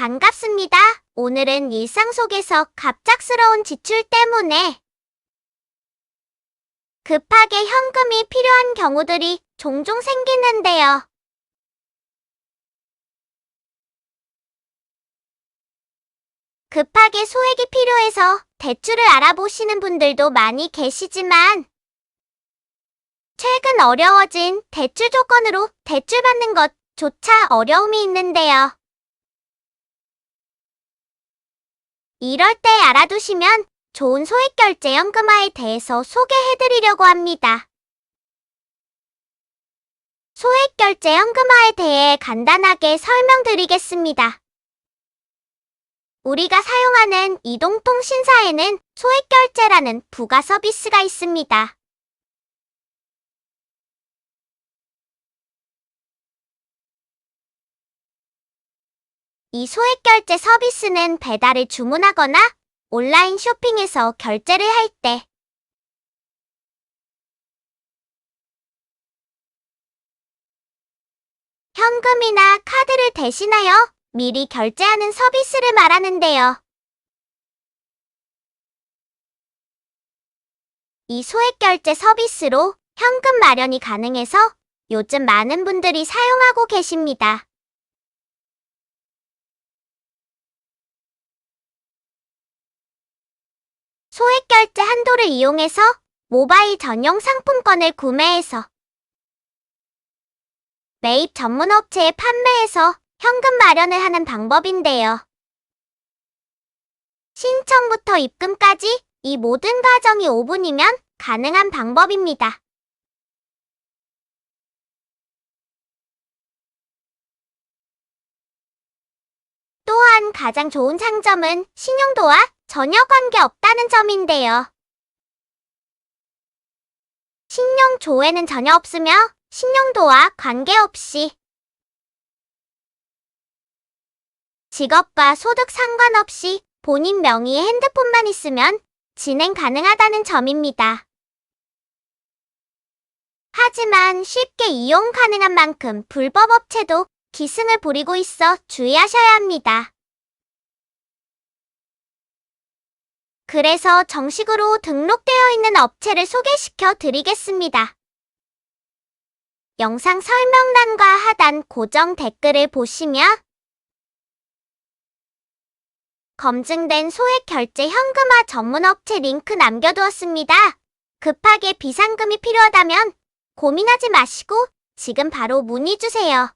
반갑습니다. 오늘은 일상 속에서 갑작스러운 지출 때문에 급하게 현금이 필요한 경우들이 종종 생기는데요. 급하게 소액이 필요해서 대출을 알아보시는 분들도 많이 계시지만 최근 어려워진 대출 조건으로 대출 받는 것조차 어려움이 있는데요. 이럴 때 알아두시면 좋은 소액결제 현금화에 대해서 소개해드리려고 합니다. 소액결제 현금화에 대해 간단하게 설명드리겠습니다. 우리가 사용하는 이동통신사에는 소액결제라는 부가 서비스가 있습니다. 이 소액 결제 서비스는 배달을 주문하거나 온라인 쇼핑에서 결제를 할 때 현금이나 카드를 대신하여 미리 결제하는 서비스를 말하는데요. 이 소액 결제 서비스로 현금 마련이 가능해서 요즘 많은 분들이 사용하고 계십니다. 소액 결제 한도를 이용해서 모바일 전용 상품권을 구매해서 매입 전문 업체에 판매해서 현금 마련을 하는 방법인데요. 신청부터 입금까지 이 모든 과정이 5분이면 가능한 방법입니다. 또한 가장 좋은 장점은 신용도와 전혀 관계없다는 점인데요. 신용 조회는 전혀 없으며 신용도와 관계없이 직업과 소득 상관없이 본인 명의의 핸드폰만 있으면 진행 가능하다는 점입니다. 하지만 쉽게 이용 가능한 만큼 불법 업체도 기승을 부리고 있어 주의하셔야 합니다. 그래서 정식으로 등록되어 있는 업체를 소개시켜 드리겠습니다. 영상 설명란과 하단 고정 댓글을 보시면 검증된 소액 결제 현금화 전문 업체 링크 남겨두었습니다. 급하게 비상금이 필요하다면 고민하지 마시고 지금 바로 문의 주세요.